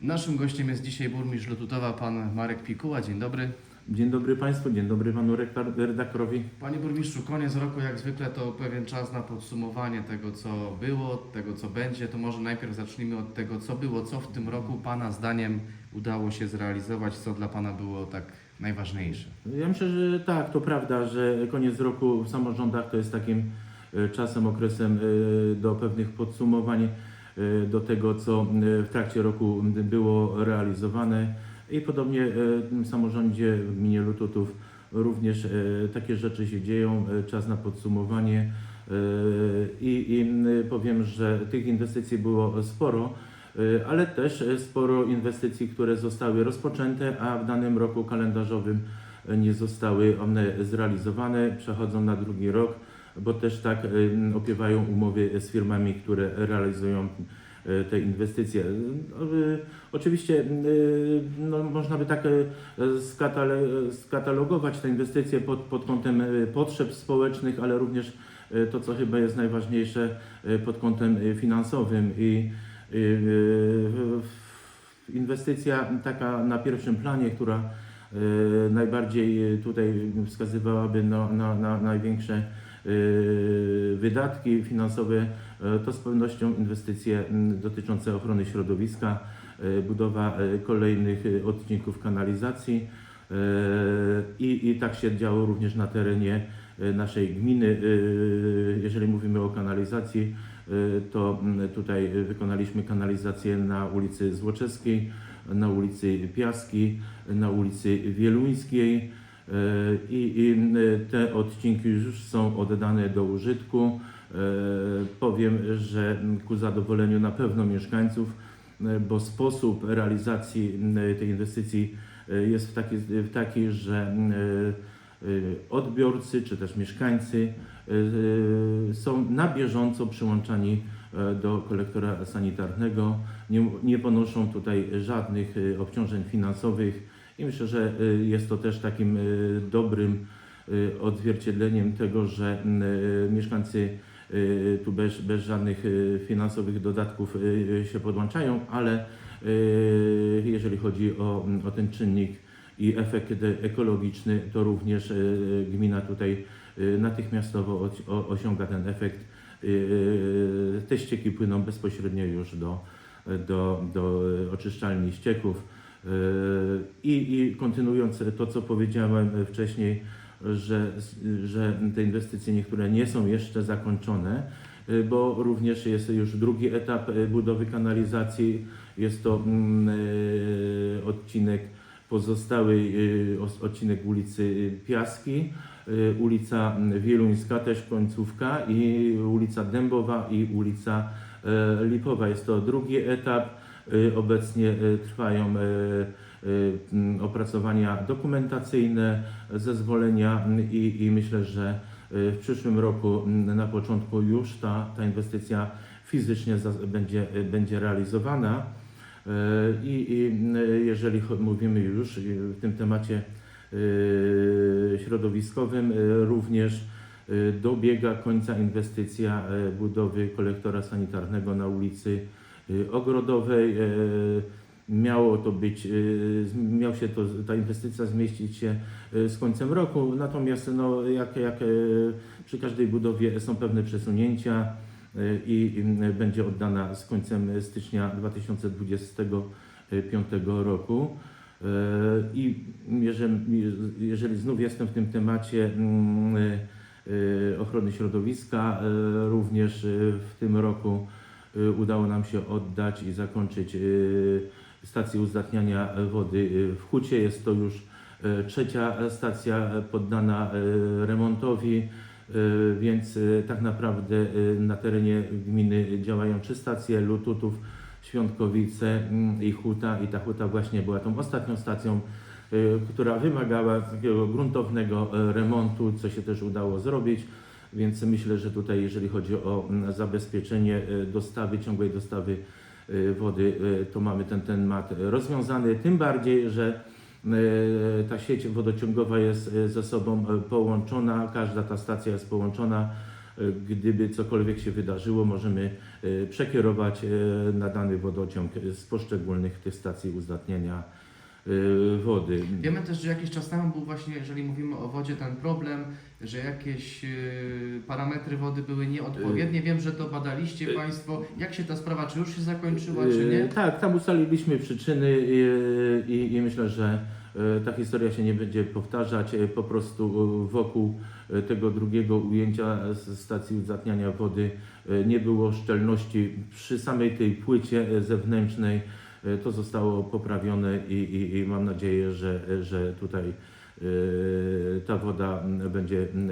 Naszym gościem jest dzisiaj burmistrz Lotutowa, pan Marek Pikuła. Dzień dobry. Dzień dobry Państwu, dzień dobry Panu redaktorowi. Panie burmistrzu, koniec roku jak zwykle to pewien czas na podsumowanie tego, co było, tego, co będzie. To może najpierw zacznijmy od tego, co było, co w tym roku Pana zdaniem udało się zrealizować, co dla Pana było tak najważniejsze. Ja myślę, że tak, to prawda, że koniec roku w samorządach to jest takim e, czasem, okresem e, do pewnych podsumowań, do tego, co e, w trakcie roku było realizowane. I podobnie e, w samorządzie w gminie Lututów również e, takie rzeczy się dzieją, e, czas na podsumowanie. E, I, I powiem, że tych inwestycji było sporo. Ale też sporo inwestycji, które zostały rozpoczęte, a w danym roku kalendarzowym nie zostały one zrealizowane, przechodzą na drugi rok, bo też tak opiewają umowy z firmami, które realizują y, te inwestycje. Y, Oczywiście y, no, można by tak skatalogować te inwestycje pod, pod kątem potrzeb społecznych, ale również to, co chyba jest najważniejsze, pod kątem finansowym i Inwestycja taka na pierwszym planie, która najbardziej tutaj wskazywałaby na, na, na największe wydatki finansowe, yy, to z pewnością inwestycje dotyczące ochrony środowiska, yy, budowa yy, kolejnych odcinków kanalizacji. I, I tak się działo również na terenie naszej gminy. Jeżeli mówimy o kanalizacji, Y, to tutaj wykonaliśmy kanalizację na ulicy Złoczewskiej, na ulicy Piaski, na ulicy Wieluńskiej y, i, i y, te odcinki już są oddane do użytku. Y, Powiem, że ku zadowoleniu na pewno mieszkańców, bo sposób realizacji tej inwestycji jest taki, taki że odbiorcy czy też mieszkańcy są na bieżąco przyłączani e, do kolektora sanitarnego, nie, nie ponoszą tutaj żadnych obciążeń finansowych i myślę, że y, jest to też takim y, dobrym y, odzwierciedleniem tego, że y, mieszkańcy tu bez, bez żadnych finansowych dodatków się podłączają, ale jeżeli chodzi o, o ten czynnik i efekt ekologiczny, to również gmina tutaj natychmiastowo osiąga ten efekt. Te ścieki płyną bezpośrednio już do, do, do oczyszczalni ścieków. Y, I, I kontynuując to, co powiedziałem wcześniej, że, że te inwestycje niektóre nie są jeszcze zakończone, y, bo również jest już drugi etap y, budowy kanalizacji. Jest to mm, odcinek pozostały os- odcinek ulicy Piaski, ulica Wieluńska też końcówka i ulica Dębowa i ulica e, Lipowa. Jest to drugi etap. Y, Obecnie y, trwają y, y, m, opracowania dokumentacyjne, zezwolenia m, i, i myślę, że w przyszłym roku m, na początku już ta, ta inwestycja fizycznie będzie, będzie realizowana. I, i jeżeli mówimy już w tym temacie środowiskowym, również dobiega końca inwestycja budowy kolektora sanitarnego na ulicy Ogrodowej. Y, Miało to być, y, miał się to, ta inwestycja zmieścić się y, z końcem roku, natomiast no, jak, jak y, przy każdej budowie są pewne przesunięcia y, i y, będzie oddana z końcem stycznia 2025 roku. Y, I jeżeli, jeżeli znów jestem w tym temacie mm, y, y, ochrony środowiska, y, również y, w tym roku y, udało nam się oddać i zakończyć y, stację uzdatniania wody y, w Hucie. Jest to już y, trzecia stacja poddana y, remontowi, y, więc y, tak naprawdę y, na terenie gminy działają trzy stacje Lututów, Świątkowice mm, i Huta i ta Huta właśnie była tą ostatnią stacją, y, która wymagała takiego gruntownego y, remontu, co się też udało zrobić. Więc myślę, że tutaj, jeżeli chodzi o mm, zabezpieczenie y, dostawy, ciągłej dostawy y, wody, y, to mamy ten temat rozwiązany. Tym bardziej, że ta sieć wodociągowa jest ze sobą połączona, każda ta stacja jest połączona e, gdyby cokolwiek się wydarzyło, możemy e, przekierować e, na dany wodociąg z poszczególnych tych stacji uzdatniania e, wody. Wiemy też, że jakiś czas temu był właśnie, jeżeli mówimy o wodzie, ten problem, że jakieś y, parametry wody były nieodpowiednie. Wiem, że to badaliście Państwo. Jak się ta sprawa, czy już się zakończyła, czy nie? Tak, tam ustaliliśmy przyczyny e, i, i myślę, że ta historia się nie będzie powtarzać. Po prostu wokół tego drugiego ujęcia z stacji uzdatniania wody nie było szczelności przy samej tej płycie zewnętrznej. E, To zostało poprawione i, i, i mam nadzieję, że, że tutaj e, ta woda m, będzie m,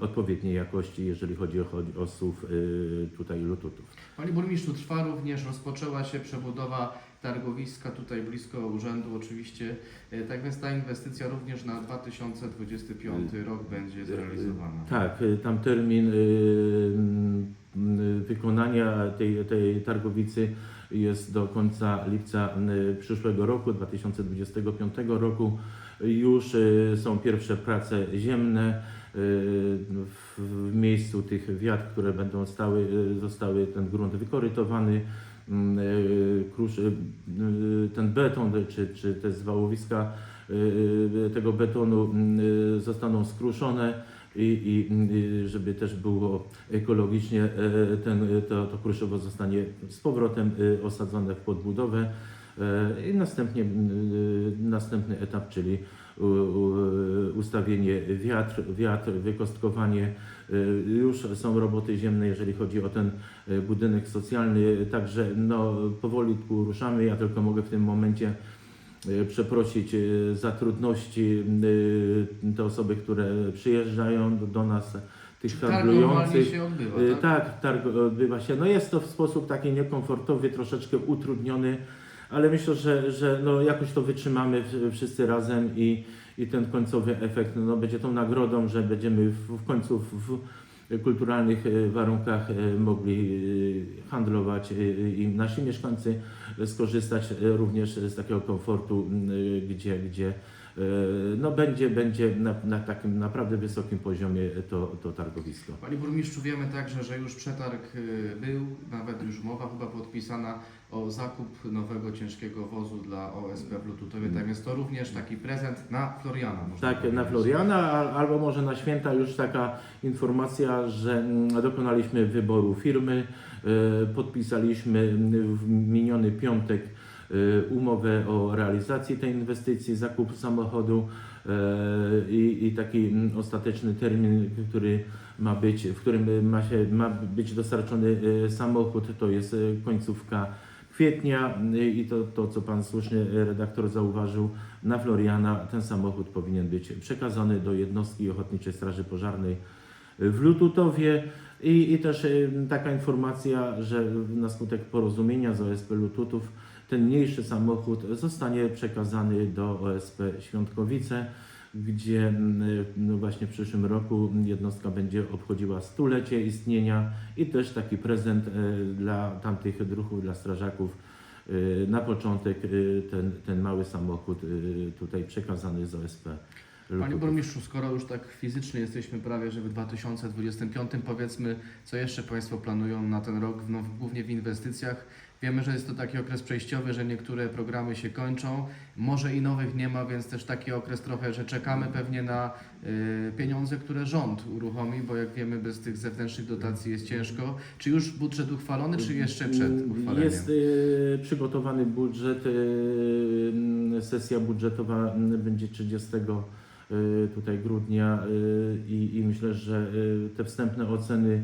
odpowiedniej jakości, jeżeli chodzi o, o SUW e, tutaj lututów. Panie Burmistrzu, trwa również, rozpoczęła się przebudowa targowiska tutaj blisko urzędu oczywiście. E, Tak więc ta inwestycja również na 2025 rok będzie zrealizowana. Tak, tam termin wykonania tej, tej targowicy jest do końca lipca przyszłego roku, 2025 roku. Już y, są pierwsze prace ziemne. y, W, miejscu tych wiat, które będą stały, y, zostały ten grunt wykorytowany. Mm, ten beton czy, czy te zwałowiska tego betonu y, zostaną skruszone i, i żeby też było ekologicznie, e, ten, to, to kruszowo zostanie z powrotem y, osadzone w podbudowę E, i następnie następny etap, czyli ustawienie wiatr, wiatr, wykostkowanie. Już są roboty ziemne, jeżeli chodzi o ten budynek socjalny, także no, powolutku ruszamy. Ja tylko mogę w tym momencie przeprosić y, za trudności y, te osoby, które przyjeżdżają do, nas, tych Targ handlujących. się odbywa, tak? Tak, targ odbywa się. No jest to w sposób taki niekomfortowy, troszeczkę utrudniony, ale myślę, że, że no jakoś to wytrzymamy wszyscy razem i, i ten końcowy efekt no, będzie tą nagrodą, że będziemy w, w końcu w kulturalnych e, warunkach e, mogli e, handlować i nasi mieszkańcy skorzystać również z takiego komfortu, gdzie, gdzie no będzie, będzie na, na takim naprawdę wysokim poziomie to, to targowisko. Panie Burmistrzu, wiemy także, że już przetarg y, był, nawet już umowa chyba podpisana o zakup nowego ciężkiego wozu dla OSP w Lututowie. Tak więc to również taki prezent na Floriana. można Tak, na. Floriana, albo może na święta już taka informacja, że mm, dokonaliśmy wyboru firmy, e, podpisaliśmy w miniony piątek e, umowę o realizacji tej inwestycji, zakup samochodu e, i, i taki mm, ostateczny termin, który ma być, w którym ma, się, ma być dostarczony e, samochód, to jest końcówka kwietnia y, i to, to, co Pan słusznie redaktor zauważył, na Floriana ten samochód powinien być przekazany do jednostki Ochotniczej Straży Pożarnej w Lututowie. I, i też y, taka informacja, że na skutek porozumienia z OSP Lututów ten mniejszy samochód zostanie przekazany do OSP Świątkowice, gdzie mm, no właśnie w przyszłym roku jednostka będzie obchodziła stulecie istnienia i też taki prezent e, dla tamtych druhów, dla strażaków. e, Na początek e, ten, ten mały samochód tutaj przekazany z OSP. Panie. Burmistrzu, skoro już tak fizycznie jesteśmy prawie, że w 2025, powiedzmy, co jeszcze Państwo planują na ten rok, no, głównie w inwestycjach. Wiemy, że jest to taki okres przejściowy, że niektóre programy się kończą, może i nowych nie ma, więc też taki okres trochę, że czekamy pewnie na y, pieniądze, które rząd uruchomi, bo jak wiemy, bez tych zewnętrznych dotacji jest ciężko. Czy już budżet uchwalony, czy jeszcze przed uchwaleniem? Jest y, przygotowany budżet. y, sesja budżetowa y, będzie 30 y, tutaj grudnia i, myślę, że te wstępne oceny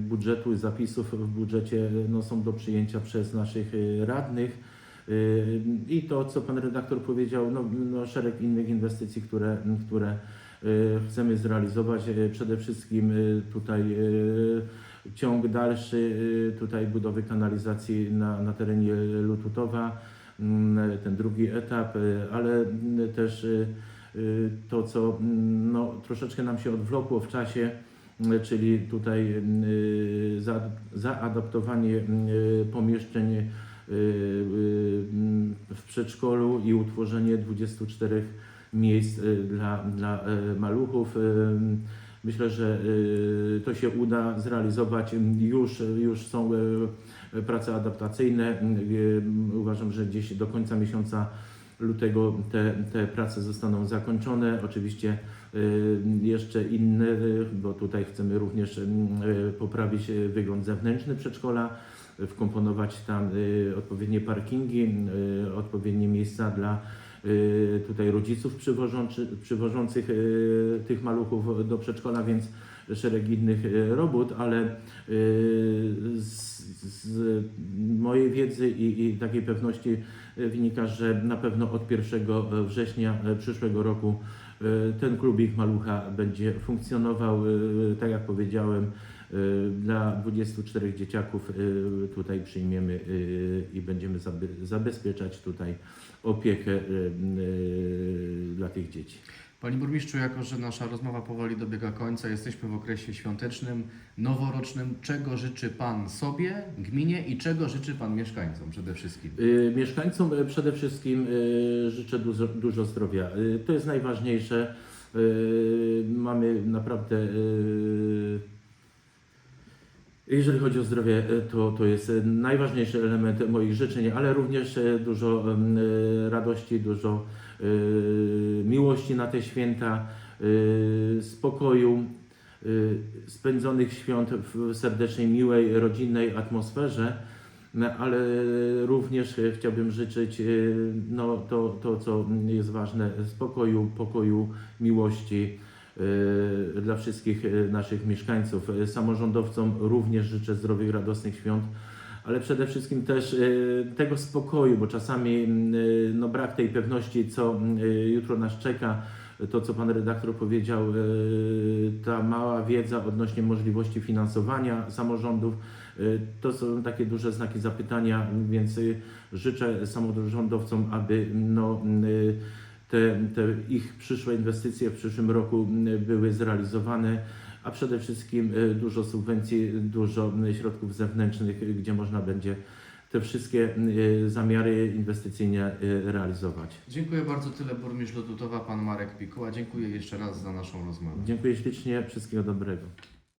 budżetu i zapisów w budżecie y, no, są do przyjęcia przez naszych y, radnych. Y, I to, co pan redaktor powiedział, no, no, szereg innych inwestycji, które, które y, chcemy zrealizować. Y, Przede wszystkim y, tutaj y, ciąg dalszy y, tutaj budowy kanalizacji na, na terenie Lututowa, mm, ten drugi etap, y, ale też y, y, to, co mm, no, troszeczkę nam się odwlokło w czasie, y, czyli tutaj y, za, zaadaptowanie y, pomieszczeń y, mm, w przedszkolu i utworzenie 24 miejsc dla, dla maluchów. Myślę, że to się uda zrealizować. Już, już są prace adaptacyjne. Uważam, że gdzieś do końca miesiąca lutego te, te prace zostaną zakończone. Oczywiście y, jeszcze inne, y, bo tutaj chcemy również y, poprawić wygląd zewnętrzny przedszkola, wkomponować tam odpowiednie parkingi, odpowiednie miejsca dla tutaj rodziców przywożący, przywożących tych maluchów do przedszkola, więc szereg innych robót, ale z, z mojej wiedzy i, i takiej pewności y, wynika, że na pewno od 1 września y, przyszłego roku ten klubik malucha będzie funkcjonował, tak jak powiedziałem, dla 24 dzieciaków tutaj przyjmiemy i będziemy zabe- zabezpieczać tutaj opiekę dla tych dzieci. Panie burmistrzu, jako że nasza rozmowa powoli dobiega końca, jesteśmy w okresie świątecznym, noworocznym. Czego życzy Pan sobie, gminie i czego życzy Pan mieszkańcom przede wszystkim? Y, Mieszkańcom y, przede wszystkim y, życzę dużo, dużo zdrowia. To jest najważniejsze. Mamy naprawdę. Jeżeli chodzi o zdrowie, y, to, to jest y, najważniejszy element moich życzeń, ale również y, dużo radości, dużo miłości na te święta, spokoju, spędzonych świąt w serdecznej, miłej, rodzinnej atmosferze. No, ale również e, chciałbym życzyć e, no, to, to, co jest ważne, spokoju, pokoju, miłości e, dla wszystkich e, naszych mieszkańców. E, Samorządowcom również życzę zdrowych, radosnych świąt, ale przede wszystkim też tego spokoju, bo czasami no, brak tej pewności, co jutro nas czeka, to co Pan redaktor powiedział, ta mała wiedza odnośnie możliwości finansowania samorządów, Y, To są takie duże znaki zapytania, więc y, życzę samorządowcom, aby no, y, te, te ich przyszłe inwestycje w przyszłym roku były zrealizowane, a przede wszystkim y, dużo subwencji, dużo środków zewnętrznych, gdzie można będzie te wszystkie y, zamiary inwestycyjne y, realizować. Dziękuję bardzo. Tyle burmistrz Lotutowa, Pan Marek Pikuła. Dziękuję jeszcze raz za naszą rozmowę. Dziękuję ślicznie, wszystkiego dobrego.